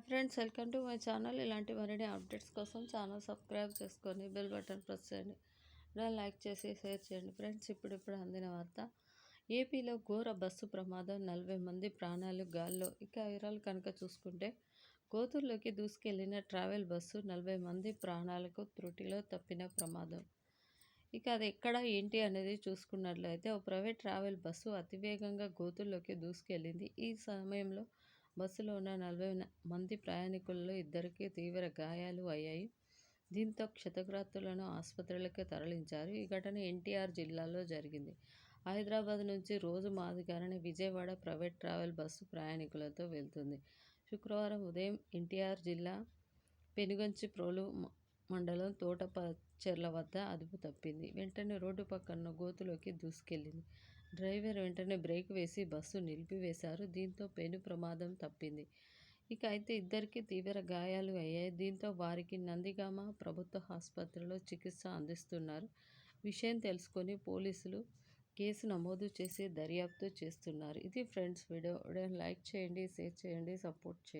Hi friends welcome to my channel. ఇలాంటి మరిన్ని updates కోసం ఛానల్ సబ్స్క్రైబ్ చేసుకొని బెల్ బటన్ ప్రెస్ చేయండి. లైక్ చేసి షేర్ చేయండి. ఫ్రెండ్స్ ఇప్పుడు ఇప్పుడు అందిన వార్త. ఏపీలో ఘోర బస్సు ప్రమాదం నలభై మంది ప్రాణాలు గాల్లో. ఇక వివరాలు కనుక చూసుకుంటే కోతూరులోకి దూసుకెళ్ళిన ట్రావెల్ బస్సు నలభై మంది ప్రాణాలకు త్రుటిలో తప్పిన ప్రమాదం. ఇక అది ఎక్కడ ఏంటి అనేది చూసుకున్నట్లయితే ఓ ప్రైవేట్ ట్రావెల్ బస్సు అతివేగంగా గోతుల్లోకి దూసుకెళ్ళింది. ఈ సమయంలో బస్సులో ఉన్న నలభై మంది ప్రయాణికుల్లో ఇద్దరికి తీవ్ర గాయాలు అయ్యాయి. దీంతో క్షతగ్రస్తులను ఆసుపత్రులకు తరలించారు. ఈ ఘటన ఎన్టీఆర్ జిల్లాలో జరిగింది. హైదరాబాద్ నుంచి రోజు మాదిగానే విజయవాడ ప్రైవేట్ ట్రావెల్ బస్సు ప్రయాణికులతో వెళ్తుంది. శుక్రవారం ఉదయం ఎన్టీఆర్ జిల్లా పెనుగంచి ప్రోలు మండలం తోటపచెర్ల వద్ద అదుపు తప్పింది. వెంటనే రోడ్డు పక్కన గోతులోకి దూసుకెళ్ళింది. డ్రైవర్ వెంటనే బ్రేక్ వేసి బస్సు నిలిపివేశారు. దీంతో పెను ప్రమాదం తప్పింది. ఇక అయితే ఇద్దరికి తీవ్ర గాయాలు అయ్యాయి. దీంతో వారికి నందిగామ ప్రభుత్వ ఆసుపత్రిలో చికిత్స అందిస్తున్నారు. విషయం తెలుసుకొని పోలీసులు కేసు నమోదు చేసి దర్యాప్తు చేస్తున్నారు. ఇది ఫ్రెండ్స్ వీడియో. లైక్ చేయండి షేర్ చేయండి సపోర్ట్ చేయండి.